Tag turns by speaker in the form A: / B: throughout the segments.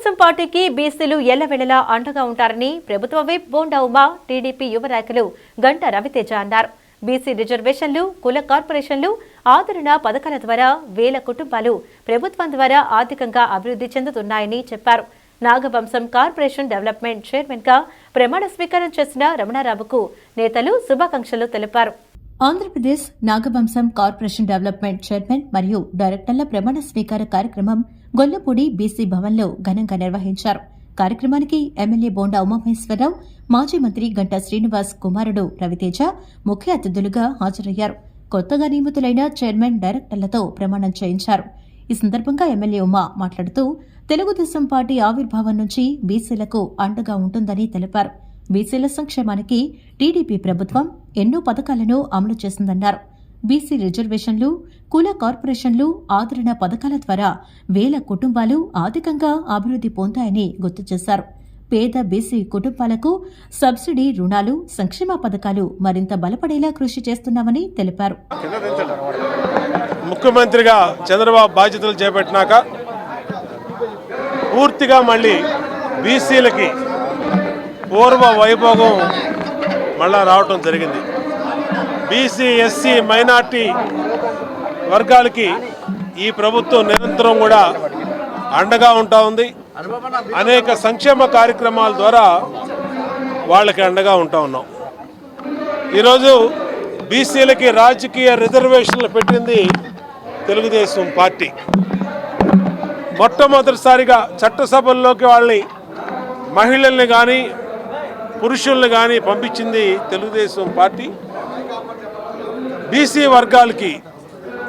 A: తెలుగుదేశం పార్టీకి బీసీలు ఎల్లవెళ్ళలా అండగా ఉంటారని ప్రభుత్వ విప్ బోండా ఉమా టీడీపీ యువ నాయకులు గంట రవితేజ అన్నారు. బీసీ రిజర్వేషన్లు కుల కార్పొరేషన్లు ఆదరణ పథకాల ద్వారా వేల కుటుంబాలు ప్రభుత్వం ద్వారా ఆర్థికంగా అభివృద్ధి చెందుతున్నాయని చెప్పారు. నాగవంశం కార్పొరేషన్ డెవలప్మెంట్ చైర్మన్గా ప్రమాణ స్వీకారం చేసిన రమణారావుకు నేతలు శుభాకాంక్షలు తెలిపారు. Andhra Pradesh Nagavamsam corporation development chairman మరియు డైరెక్టర్ల ప్రమాణ స్వీకార కార్యక్రమం గొల్లపూడి బీసీ భవన్లో ఘనంగా నిర్వహించారు. కార్యక్రమానికి ఎమ్మెల్యే బోండా ఉమామహేశ్వరరావు మాజీ మంత్రి గంటా శ్రీనివాస్ కుమారుడు రవితేజ ముఖ్య అతిథులుగా హాజరయ్యారు. కొత్తగా నియమితులైన చైర్మన్ డైరెక్టర్లతో ప్రమాణం చేయించారు. ఈ సందర్భంగా ఎమ్మెల్యే ఉమా మాట్లాడుతూ తెలుగుదేశం పార్టీ ఆవిర్భావం నుంచి బీసీలకు అండగా ఉంటుందని తెలిపారు. బీసీల సంక్షేమానికి టీడీపీ ప్రభుత్వం ఎన్నో పథకాలను అమలు చేసిందన్నారు బీసీ రిజర్వేషన్లు కుల కార్పొరేషన్లు ఆదరణ పథకాల ద్వారా వేల కుటుంబాలు ఆర్థికంగా అభివృద్ధి పొందాయని గుర్తు చేశారు. పేద బీసీ కుటుంబాలకు సబ్సిడీ రుణాలు సంక్షేమ పథకాలు మరింత బలపడేలా కృషి చేస్తున్నామని తెలిపారు.
B: ముఖ్యమంత్రిగా చంద్రబాబు బాధ్యతలు చేపట్టినాక పూర్తిగా మళ్ళీ బీసీలకి పూర్వ వైభోగం మళ్ళా రావటం జరిగింది. బీసీ ఎస్సీ మైనార్టీ వర్గాలకి ఈ ప్రభుత్వం నిరంతరం కూడా అండగా ఉంటా ఉంది. అనేక సంక్షేమ కార్యక్రమాల ద్వారా వాళ్ళకి అండగా ఉంటా ఉన్నాం. ఈరోజు బీసీలకి రాజకీయ రిజర్వేషన్లు పెట్టింది తెలుగుదేశం పార్టీ. మొట్టమొదటిసారిగా చట్టసభల్లోకి వాళ్ళని మహిళల్ని కానీ పురుషుల్ని కానీ పంపించింది తెలుగుదేశం పార్టీ. బీసీ వర్గాలకి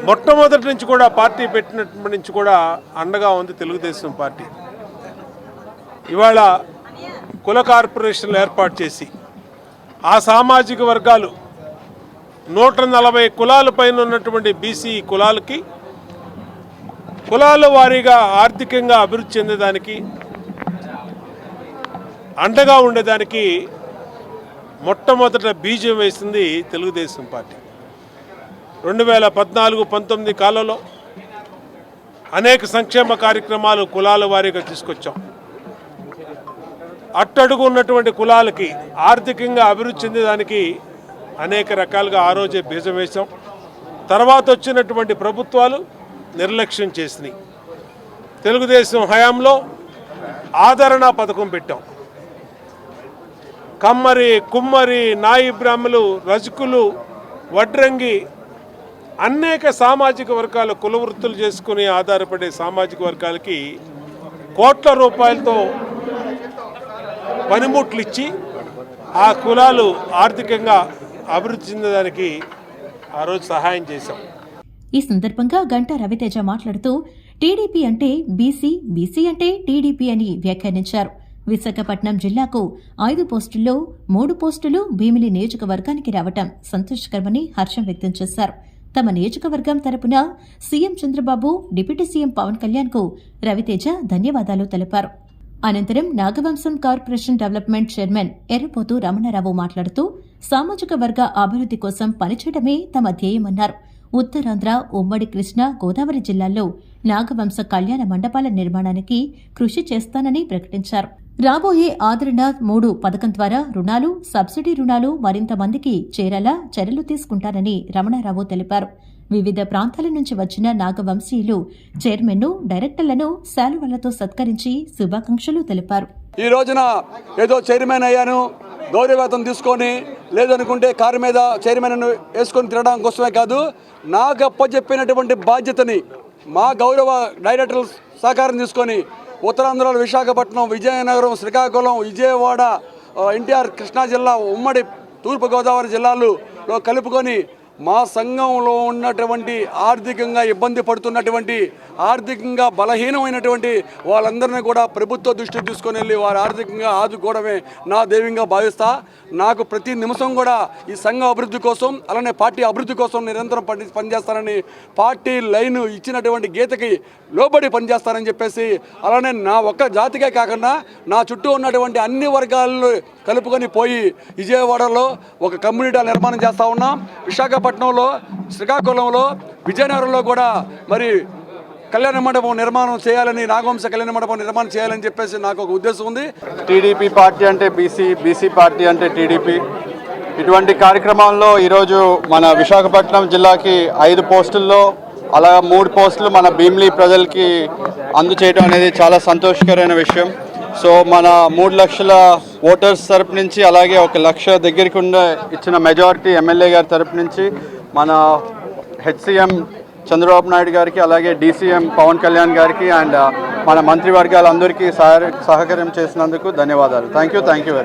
B: మొట్టమొదటి నుంచి కూడా పార్టీ పెట్టినప్పటి నుంచి కూడా అండగా ఉంది తెలుగుదేశం పార్టీ. ఇవాళ కుల కార్పొరేషన్లు ఏర్పాటు చేసి ఆ సామాజిక వర్గాలు నూట నలభై కులాల పైన ఉన్నటువంటి బీసీ కులాలకి కులాల వారీగా ఆర్థికంగా అభివృద్ధి చెందేదానికి అండగా ఉండేదానికి మొట్టమొదట బీజం వేసింది తెలుగుదేశం పార్టీ. రెండు వేల పద్నాలుగు పంతొమ్మిది కాలంలో అనేక సంక్షేమ కార్యక్రమాలు కులాల వారీగా తీసుకొచ్చాం. అట్టడుగు ఉన్నటువంటి కులాలకి ఆర్థికంగా అభివృద్ధి చెందేదానికి అనేక రకాలుగా ఆ రోజే బీజం వేశాం. తర్వాత వచ్చినటువంటి ప్రభుత్వాలు నిర్లక్ష్యం చేసినాయి. తెలుగుదేశం హయాంలో ఆదరణ పథకం పెట్టాం. కమ్మరి కుమ్మరి నాయి బ్రాహ్మలు రజకులు వడ్రంగి అనేక సామాజిక వర్గాల కుల వృత్తులు చేసుకుని ఆధారపడే సామాజిక వర్గాలకి కోట్ల రూపాయలతో పనిముట్లు ఇచ్చి ఆ కులాలు ఆర్థికంగా అభివృద్ధి చెందడానికి ఆ రోజు సహాయం చేశాం.
A: ఈ సందర్భంగా గంటా రవితేజ మాట్లాడుతూ టీడీపీ అంటే బీసీ బీసీ అంటే టీడీపీ అని వ్యాఖ్యానించారు. విశాఖపట్నం జిల్లాకు ఐదు పోస్టుల్లో మూడు పోస్టులు భీమిలి నియోజకవర్గానికి రావటం సంతోషకరమని హర్షం వ్యక్తం చేశారు. తమ నియోజకవర్గం తరపున CM Chandrababu deputy CM Pawan కళ్యాణ్కు రవితేజ ధన్యవాదాలు తెలిపారు. అనంతరం Nagavamsam corporation development chairman Errapothu Ramanarao మాట్లాడుతూ సామాజిక వర్గ అభివృద్ధి కోసం పనిచేయడమే తమ ధ్యేయమన్నారు. ఉత్తరాంధ్ర ఉమ్మడి కృష్ణా గోదావరి జిల్లాల్లో నాగవంశ కళ్యాణ మండపాల నిర్మాణానికి కృషి చేస్తానని ప్రకటించారు. రాబోయే ఆదరణ మూడు పథకం ద్వారా రుణాలు సబ్సిడీ రుణాలు మరింత మందికి చేరేలా చర్యలు తీసుకుంటారని రమణారావు తెలిపారు. వివిధ ప్రాంతాల నుంచి వచ్చిన నాగవంశీయులు చైర్మన్ను డైరెక్టర్లను శాలువలతో సత్కరించి శుభాకాంక్షలు తెలిపారు.
C: ఈ రోజున ఏదో చైర్మన్ అయ్యాను గౌరవవేతం తీసుకొని లేదనుకుంటే కారు మీద చైర్మన్ వేసుకొని తిరగడం కోసమే కాదు నాకు అప్పచెప్పినటువంటి బాధ్యతని మా గౌరవ డైరెక్టర్ సహకారం తీసుకొని ఉత్తరాంధ్రలో విశాఖపట్నం విజయనగరం శ్రీకాకుళం విజయవాడ ఎన్టీఆర్ కృష్ణా జిల్లా ఉమ్మడి తూర్పుగోదావరి జిల్లాలో కలుపుకొని మా సంఘంలో ఉన్నటువంటి ఆర్థికంగా ఇబ్బంది పడుతున్నటువంటి ఆర్థికంగా బలహీనమైనటువంటి వాళ్ళందరినీ కూడా ప్రభుత్వ దృష్టికి తీసుకొని వెళ్ళి వారు ఆర్థికంగా ఆదుకోవడమే నా దైవంగా భావిస్తా. నాకు ప్రతి నిమిషం కూడా ఈ సంఘం అభివృద్ధి కోసం అలానే పార్టీ అభివృద్ధి కోసం నిరంతరం పని పనిచేస్తానని పార్టీ లైన్ ఇచ్చినటువంటి గీతకి లోబడి పనిచేస్తానని చెప్పేసి అలానే నా ఒక్క జాతికే కాకుండా నా చుట్టూ ఉన్నటువంటి అన్ని వర్గాల్లో కలుపుకొని పోయి విజయవాడలో ఒక కమ్యూనిటీ నిర్మాణం చేస్తూ ఉన్నాం. విశాఖపట్నంలో శ్రీకాకుళంలో విజయనగరంలో కూడా మరి కళ్యాణ మండపం నిర్మాణం చేయాలని నాగవంశ కళ్యాణ మండపం నిర్మాణం చేయాలని చెప్పేసి నాకు ఒక ఉద్దేశం ఉంది.
D: టీడీపీ పార్టీ అంటే బీసీ బీసీ పార్టీ అంటే టీడీపీ. ఇటువంటి కార్యక్రమాల్లో ఈరోజు మన విశాఖపట్నం జిల్లాకి ఐదు పోస్టుల్లో అలా మూడు పోస్టులు మన భీమ్లీ ప్రజలకి అందచేయడం అనేది చాలా సంతోషకరమైన విషయం. సో మన మూడు లక్షల ఓటర్స్ తరపు నుంచి అలాగే ఒక లక్ష దగ్గరికి ఉన్న ఇచ్చిన మెజారిటీ ఎమ్మెల్యే గారి తరపు నుంచి మన హెచ్సిఎం చంద్రబాబు నాయుడు గారికి అలాగే డీసీఎం పవన్ కళ్యాణ్ గారికి అండ్ మన మంత్రివర్గాలందరికీ సహ సహకారం చేసినందుకు ధన్యవాదాలు. Thank you thank you very